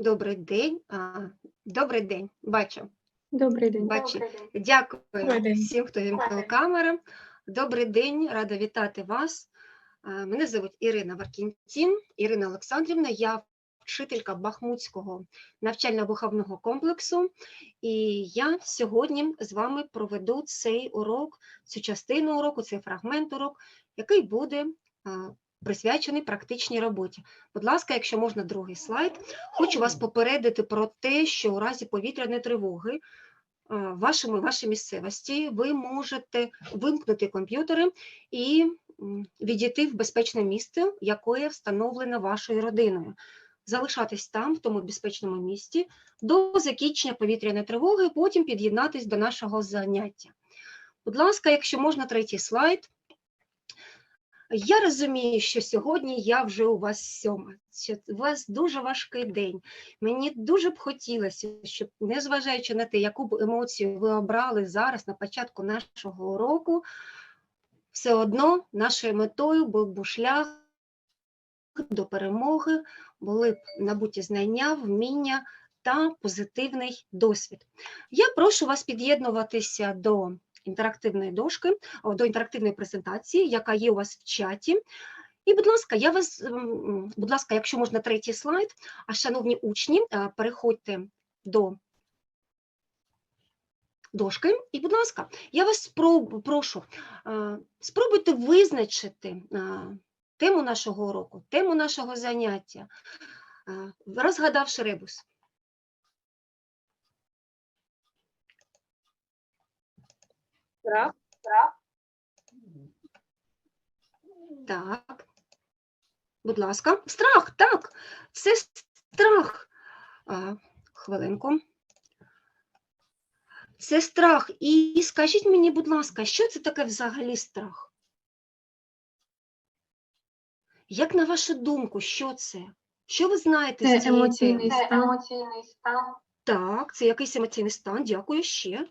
Добрий день. Добрий день. Бачу. Добрий день. Бачу. Дякую Добрий день. всім, хто вімкнув камери. Добрий день, рада вітати вас. Мене звуть Ірина Варкінтін, Ірина Олександрівна. Я вчителька Бахмутського навчально-виховного комплексу. І я сьогодні з вами проведу цей урок, цю частину уроку, цей фрагмент урок, який буде присвячений практичній роботі. Будь ласка, якщо можна, другий слайд. Хочу вас попередити про те, що у разі повітряної тривоги е, в вашому вашій місцевості ви можете вимкнути комп'ютери і відійти в безпечне місце, яке встановлено вашою родиною. Залишатись там, в тому безпечному місці, до закінчення повітряної тривоги, потім під'єднатись до нашого заняття. Будь ласка, якщо можна, третій слайд. Я розумію, що сьогодні я вже у вас сьома, що у вас дуже важкий день. Мені дуже б хотілося, щоб, незважаючи на те, яку б емоцію ви обрали зараз на початку нашого уроку, все одно нашою метою був би шлях до перемоги, були б набуті знання, вміння та позитивний досвід. Я прошу вас під'єднуватися до інтерактивної дошки, до інтерактивної презентації, яка є у вас в чаті. І, будь ласка, я вас, будь ласка, якщо можна, третій слайд. А шановні учні, е, переходьте до дошки. І, будь ласка, я вас спроб- прошу, е, спробуйте визначити е, тему нашого уроку, тему нашого заняття, розгадавши ребус. Страх. Так. Будь ласка, страх, так, це страх. А, хвилинку. Це страх. І скажіть мені, будь ласка, що це таке взагалі страх? Як на вашу думку, що це? Що ви знаєте з цієї емоційний стан. емоційний стан, Так, це якийсь емоційний стан. Дякую ще.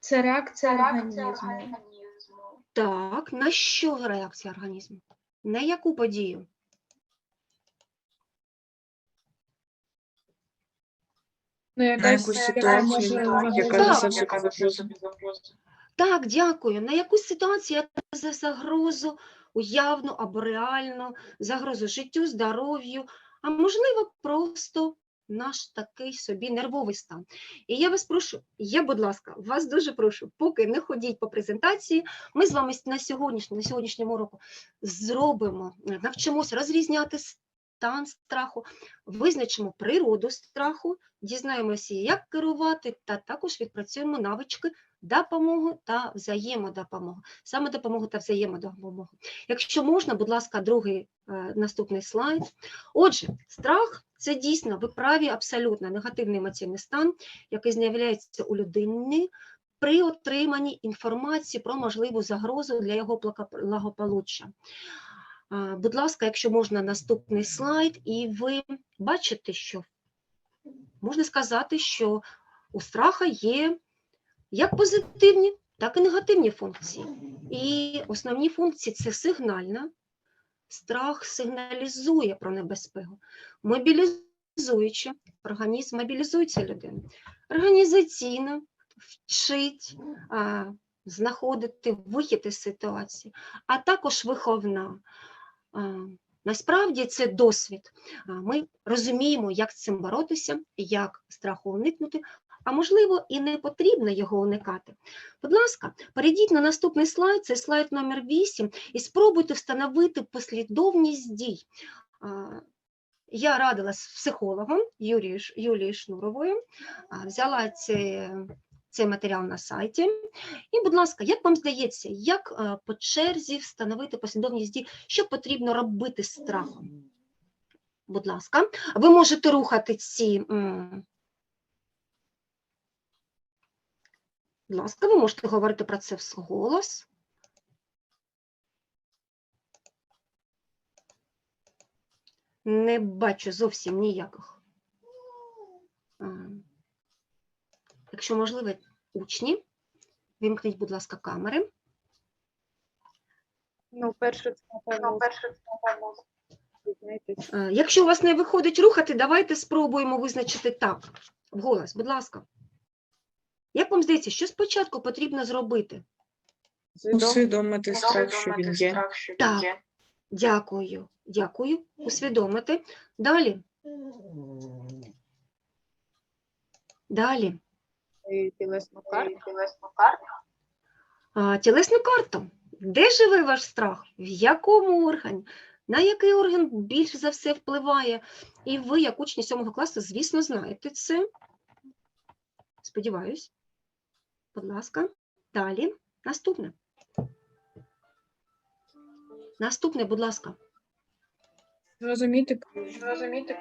Це реакція реакція організму. організму, Так, на що реакція організму? На яку подію? Ну, якась якусь ситуацію, яка Так. несе в собі яка в загрозу. Так, дякую. На яку ситуацію, яка за загрозу, уявну або реальну, загрозу життю, здоров'ю, а можливо, просто наш такий собі нервовий стан. І я вас прошу, я, будь ласка, вас дуже прошу, поки не ходіть по презентації, ми з вами на сьогоднішньому, на сьогоднішньому року зробимо, навчимося розрізняти стан страху, визначимо природу страху, дізнаємося, як керувати, та також відпрацюємо навички допомоги та взаємодопомоги. Саме допомогу та взаємодопомогу. Якщо можна, будь ласка, другий е, наступний слайд. Отже, страх це дійсно, ви праві, абсолютно негативний емоційний стан, який з'являється у людини при отриманні інформації про можливу загрозу для його благо- благополуччя. Будь ласка, якщо можна, наступний слайд, і ви бачите, що можна сказати, що у страха є як позитивні, так і негативні функції. І основні функції це сигнальна. Страх сигналізує про небезпеку, мобілізуючи, організм мобілізується людина. Організаційно вчить а, знаходити вихід із ситуації, а також виховна. А, насправді це досвід. Ми розуміємо, як з цим боротися, як страху уникнути, а можливо, і не потрібно його уникати. Будь ласка, перейдіть на наступний слайд, це слайд номер 8, і спробуйте встановити послідовність дій. Я радилась з психологом Юлією Шнуровою, взяла цей, цей матеріал на сайті. І, будь ласка, як вам здається, як по черзі встановити послідовність дій, що потрібно робити з страхом? Будь ласка, ви можете рухати ці. Будь ласка, ви можете говорити про це вголос. Не бачу зовсім ніяких. Якщо можливо, учні, вимкніть, будь ласка, камери. Ну, перше, це Ну, перше, Якщо у вас не виходить рухати, давайте спробуємо визначити так. Вголос, будь ласка. Як вам здається, що спочатку потрібно зробити? Усвідомити страх, що він є. Так. Дякую, дякую. Усвідомити. Далі. Далі. Тілесну карту. Тілесну карту. А, тілесну карту. Де живе ваш страх? В якому органі? На який орган більше за все впливає? І ви, як учні 7 класу, звісно, знаєте це. Сподіваюсь. Будь ласка. Далі. Наступне. Наступне, будь ласка. Зрозуміти Зрозуміти.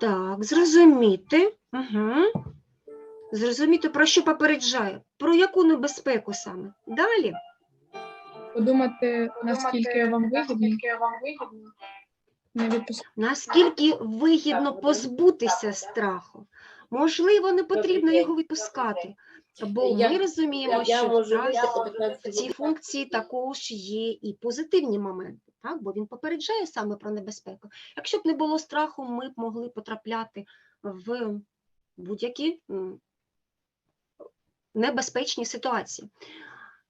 Так, зрозуміти. Угу. Зрозуміти, про що попереджає, про яку небезпеку саме. Далі. Подумати, наскільки вам вигідно, Наскільки вам вигідно. не відпускати. Наскільки вигідно позбутися страху? Можливо, не потрібно його відпускати, бо ми розуміємо, що можу в вийти страху по 15 в цій функції також є і позитивні моменти, так? бо він попереджає саме про небезпеку. Якщо б не було страху, ми б могли потрапляти в будь-які небезпечні ситуації.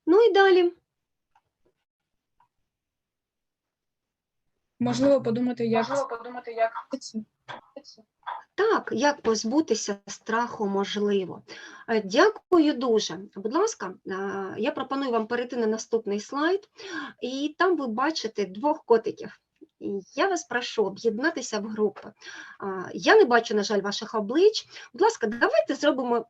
Ну і далі. Можливо, подумати, як Можливо подумати, як. Так, як позбутися страху можливо. Е, Дякую дуже. Будь ласка, е, я пропоную вам перейти на наступний слайд, і там ви бачите двох котиків. Я вас прошу об'єднатися в групи. Я не бачу, на жаль, ваших облич. Будь ласка, давайте зробимо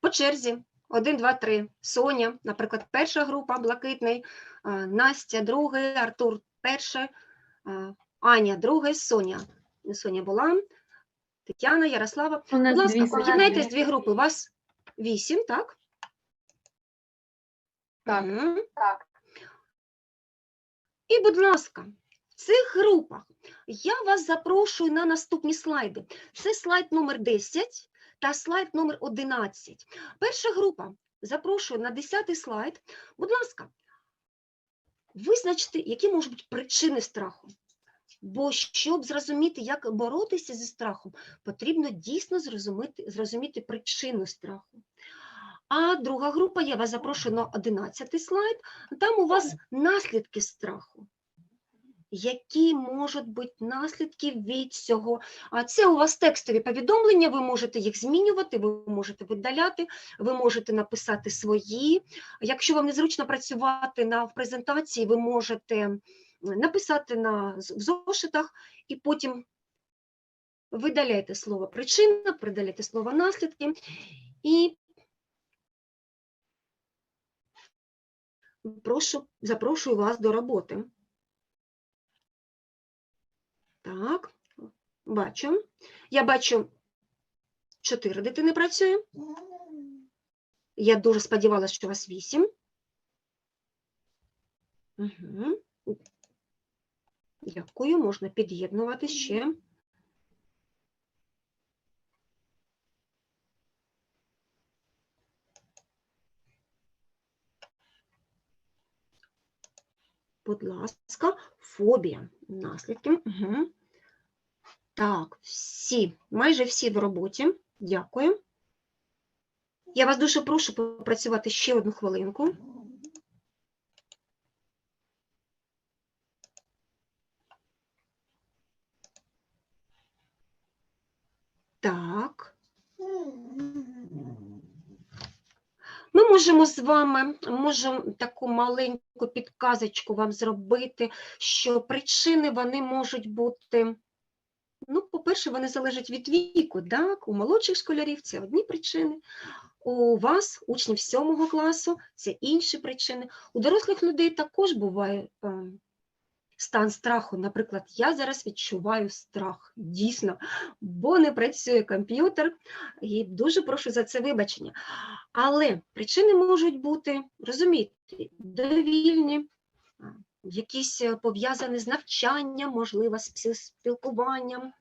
по черзі. Один, два, три. Соня, наприклад, перша група блакитний, Настя, другий, Артур, перше, а, Аня, другий, Соня. Соня була, Тетяна, Ярослава. У нас Будь ласка, дві об'єднайтесь дві групи. У вас вісім, так? Так. Мгм. так. І, будь ласка, в цих групах я вас запрошую на наступні слайди. Це слайд номер 10 та слайд номер 11. Перша група. Запрошую на 10 слайд. Будь ласка, визначте, які можуть бути причини страху. Бо щоб зрозуміти, як боротися зі страхом, потрібно дійсно зрозуміти, зрозуміти причину страху. А друга група, я вас запрошую на 11 слайд. Там у вас наслідки страху. Які можуть бути наслідки від цього? А це у вас текстові повідомлення, ви можете їх змінювати, ви можете видаляти, ви можете написати свої. Якщо вам незручно працювати на презентації, ви можете написати на в зошитах і потім видаляйте слово причина, придаляйте слово наслідки і прошу, запрошую вас до роботи. Так, бачу. Я бачу, чотири дитини працює. Я дуже сподівалася, що у вас вісім. Угу. Дякую, можна під'єднувати ще. Будь ласка, фобія. Наслідки. Угу. Так, всі, майже всі в роботі. Дякую. Я вас дуже прошу попрацювати ще одну хвилинку. Так. Ми можемо з вами, можемо таку маленьку підказочку вам зробити, що причини вони можуть бути. Ну, по-перше, вони залежать від віку. Так? У молодших школярів це одні причини, у вас, учнів сьомого класу, це інші причини. У дорослих людей також буває е, стан страху. Наприклад, я зараз відчуваю страх, дійсно, бо не працює комп'ютер, і дуже прошу за це вибачення. Але причини можуть бути, розумієте, довільні, якісь е, пов'язані з навчанням, можливо, з спілкуванням.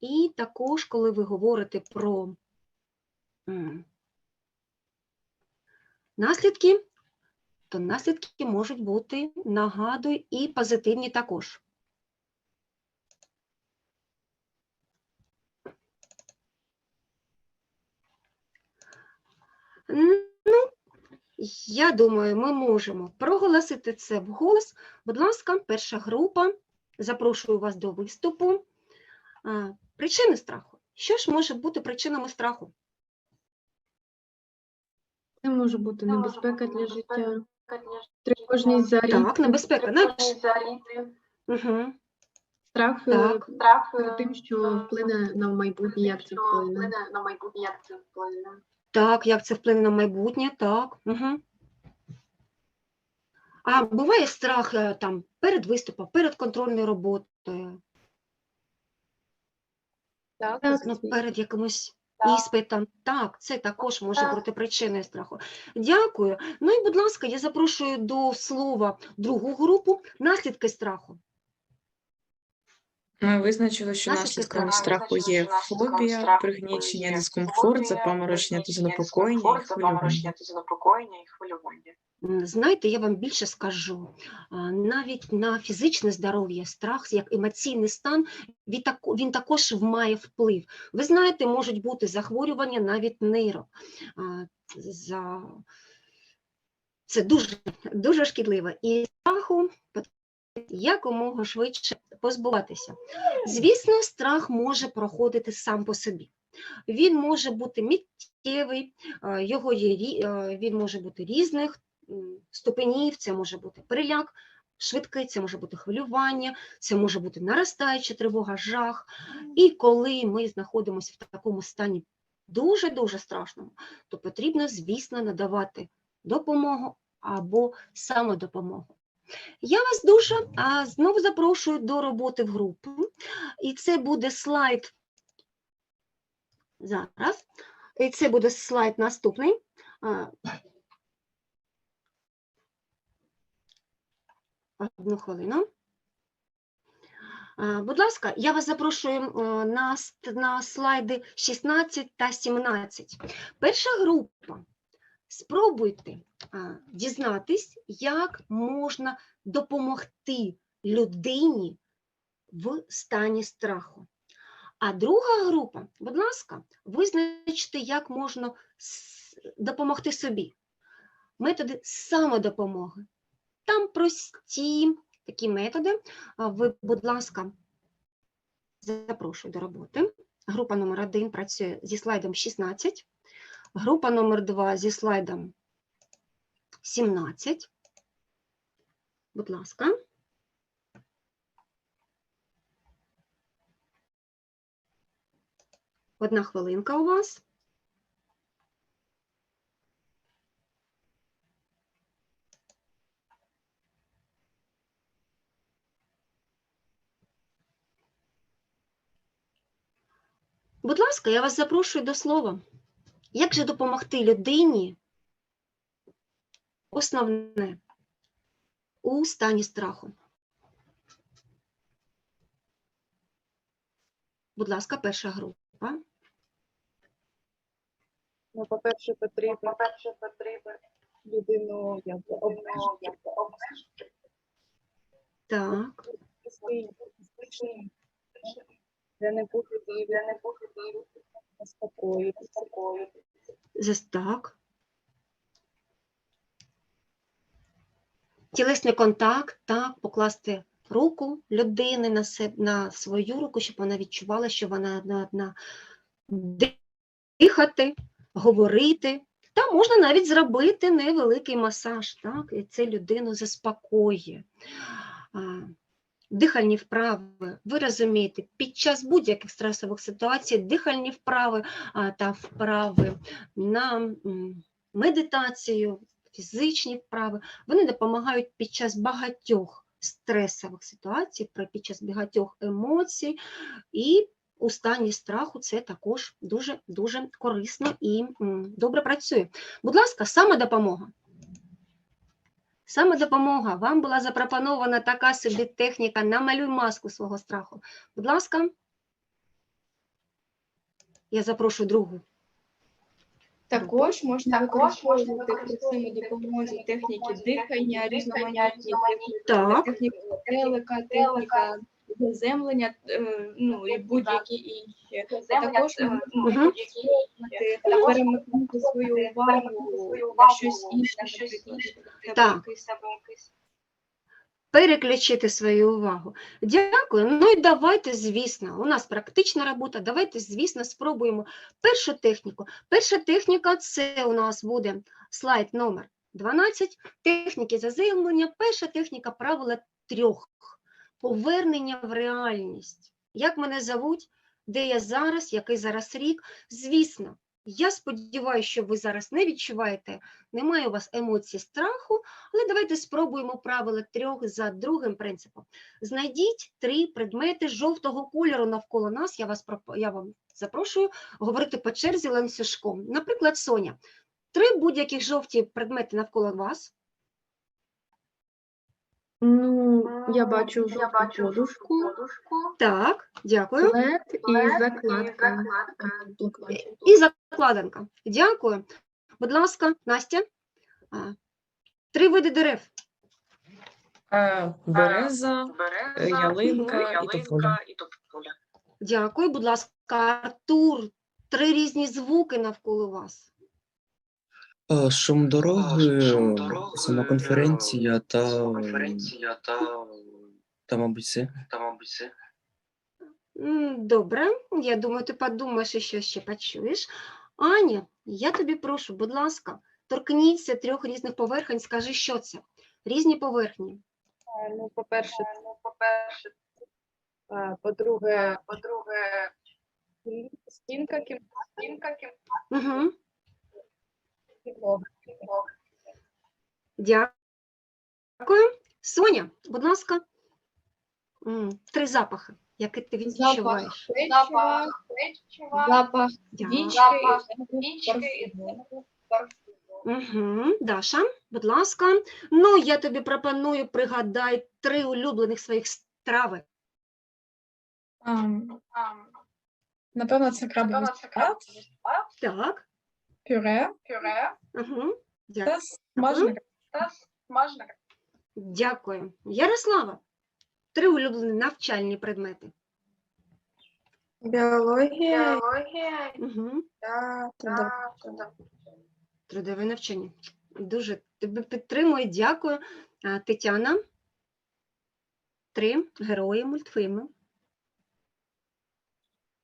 І також, коли ви говорите про наслідки, то наслідки можуть бути, нагадую, і позитивні також. Ну, я думаю, ми можемо проголосити це вголос. Будь ласка, перша група. Запрошую вас до виступу. Причини страху. Що ж може бути причинами страху? Це може бути небезпека для життя, тривожність за рік, Так, небезпека. Навіть... Взагалі, Угу. страх е, Так. страх перед тим, що вплине на майбутнє, як це вплине. на майбутнє, як це вплине. Так, як це вплине на майбутнє, так. Угу. А буває страх е, там перед виступом, перед контрольною роботою, Так, Так, ну, перед якимось Так. іспитом. Так, це також може бути причиною страху. Дякую. Ну і, будь ласка, я запрошую до слова другу групу наслідки страху. Ми визначили, що наслідками страху. страху є фобія, пригнічення, дискомфорт, запаморочення та занепокоєння і хвилювання. Знаєте, я вам більше скажу. Навіть на фізичне здоров'я страх, як емоційний стан, він також має вплив. Ви знаєте, можуть бути захворювання навіть. За... Це дуже, дуже шкідливо. І страху якомога швидше позбуватися. Звісно, страх може проходити сам по собі. Він може бути миттєвий, його є, він може бути різних ступенів, це може бути переляк, швидкий, це може бути хвилювання, це може бути наростаюча тривога, жах. І коли ми знаходимося в такому стані дуже-дуже страшному, то потрібно, звісно, надавати допомогу або самодопомогу. Я вас дуже а, знову запрошую до роботи в групу, і це буде слайд зараз. І це буде слайд наступний. Одну хвилину. Будь ласка, я вас запрошую е, на, на слайди 16 та 17. Перша група. Спробуйте дізнатись, як можна допомогти людині в стані страху. А друга група, будь ласка, визначте, як можна допомогти собі. Методи самодопомоги. Там прості такі методи. Ви, будь ласка, запрошую до роботи. Група номер 1 працює зі слайдом 16, група номер 2 зі слайдом 17. Будь ласка. Одна хвилинка у вас. Будь ласка, я вас запрошую до слова. Як же допомогти людині основне у стані страху? Будь ласка, перша група. Ну, по-перше, потрібно По-перше, потрібно людину якби обмежити. Так, Безпечний, де не буде її, де не буде її заспокоїти. зас- так. Тілесний контакт, так, покласти руку людини на, себе, на свою руку, щоб вона відчувала, що вона одна одна. Дихати, говорити. Та можна навіть зробити невеликий масаж, так, і це людину заспокоює. Дихальні вправи, ви розумієте, під час будь-яких стресових ситуацій дихальні вправи та вправи на медитацію, фізичні вправи, вони допомагають під час багатьох стресових ситуацій, під час багатьох емоцій, і у стані страху це також дуже дуже корисно і добре працює. Будь ласка, самодопомога. Самодопомога. Вам була запропонована така собі техніка намалюй маску свого страху. Будь ласка, я запрошую другу. Також можна можна використовувати при цьому допомозі техніки дихання, різноманітні Так, техніка телека, техніка заземлення, е, ну і будь-які інші. Також е, ну, перемикнути свою увагу на щось інше, наприклад, Так. якийсь переключити свою увагу. Дякую. Ну і давайте, звісно, у нас практична робота. Давайте, звісно, спробуємо першу техніку. Перша техніка це у нас буде слайд номер 12, техніки заземлення. Перша техніка правила трьох. Повернення в реальність. Як мене зовуть, де я зараз, який зараз рік. Звісно, я сподіваюся, що ви зараз не відчуваєте, немає у вас емоцій страху, але давайте спробуємо правила трьох за другим принципом. Знайдіть три предмети жовтого кольору навколо нас. Я вас я вам запрошую говорити по черзі ланцюжком. Наприклад, Соня. Три будь-яких жовті предмети навколо вас. Ну, я бачу жовту подушку, Так, дякую. плед і закладка. закладка. І закладинка. Дякую. Будь ласка, Настя. Три види дерев. Е, Береза, е, ялинка і тополя. і тополя. Дякую. Будь ласка, Артур. Три різні звуки навколо вас. Шум дороги, сама конференція та, Конференція та, та мабуть, все. та мабуть, все. Добре, я думаю, ти подумаєш і що ще почуєш. Аня, я тобі прошу, будь ласка, торкніться трьох різних поверхень, скажи, що це. Різні поверхні. Ну, по-перше, Ну, по-перше, по-друге, по-друге, стінка, кім- стінка, кім- Угу. Дякую. Соня, будь ласка, три запахи, які ти відчуваєш. запах печива, запах Дя- вічки, і парфуму. Угу. Даша, будь ласка. Ну, я тобі пропоную пригадай три улюблених своїх страви. Ам, ам, Напевно, це крабовий салат, Так. Пюре пюре Угу. Дякую. та смажена та смажена Дякую. Ярослава, три улюблені навчальні предмети. біологія біологія Угу. та та та- Трудове навчання. Дуже тебе підтримую, дякую. А, Тетяна. Три герої мультфільму.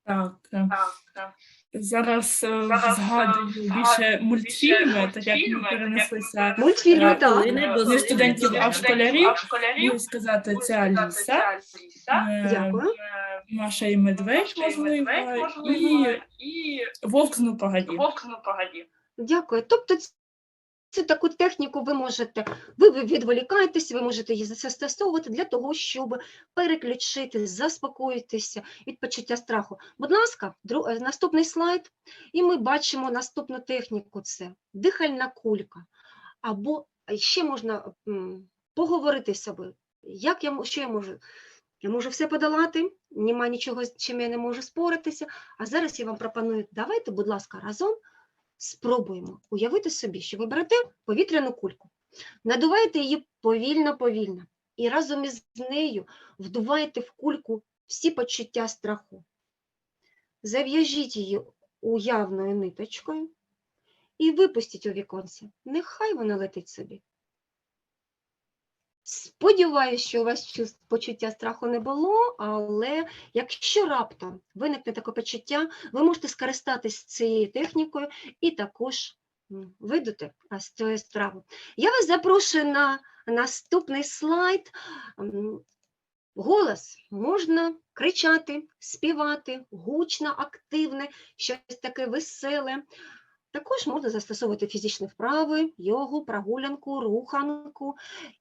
Так, е, так, так. Зараз е, Зараз, згадую е, більше мультфільми, більше так як ми мультфільми, так як ми перенеслися Мультфільми, та не студентів, а школярів. А школярів Можу сказати, ця Аліса, е, Дякую. Маша і Медведь, можливо, і і Вовк з ну погоді. Дякую. Тобто цю таку техніку ви можете, ви відволікаєтеся, ви можете її застосовувати для того, щоб переключити, заспокоїтися від почуття страху. Будь ласка, е, наступний слайд, і ми бачимо наступну техніку: це дихальна кулька. Або е, ще можна поговорити з собою. Як я що я можу? Я можу все подолати, нема нічого, з чим я не можу споратися. А зараз я вам пропоную, давайте, будь ласка, разом спробуємо уявити собі, що ви берете повітряну кульку, надуваєте її повільно-повільно і разом із нею вдуваєте в кульку всі почуття страху. Зав'яжіть її уявною ниточкою і випустіть у віконце. Нехай вона летить собі. Сподіваюсь, що у вас почуття страху не було, але якщо раптом виникне таке почуття, ви можете скористатись цією технікою і також а, з цієї страви. Я вас запрошую на наступний слайд. Голос можна кричати, співати, гучно, активне, щось таке веселе. Також можна застосовувати фізичні вправи, йогу, прогулянку, руханку.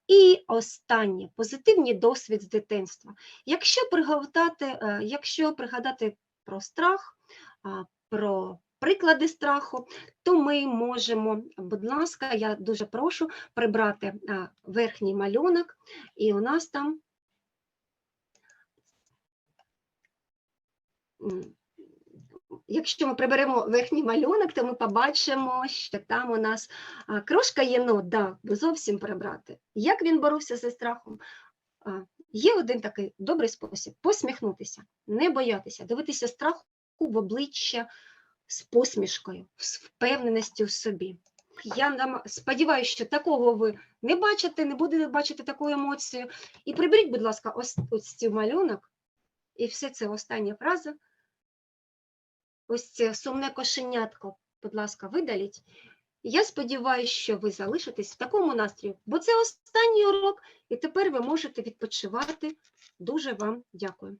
І останнє позитивний досвід з дитинства. Якщо пригадати, е, якщо пригадати про страх, про приклади страху, то ми можемо, будь ласка, я дуже прошу прибрати верхній малюнок, і у нас там якщо ми приберемо верхній малюнок, то ми побачимо, що там у нас крошка єнот, да, зовсім прибрати. Як він боровся зі страхом? Є один такий добрий спосіб посміхнутися, не боятися, дивитися страху в обличчя з посмішкою, з впевненістю в собі. Я сподіваюся, що такого ви не бачите, не будете бачити таку емоцію. І приберіть, будь ласка, ось, ось цей малюнок, і все це остання фраза. Ось це сумне кошенятко, будь ласка, видаліть. Я сподіваюся, що ви залишитесь в такому настрої, бо це останній урок, і тепер ви можете відпочивати. Дуже вам дякую.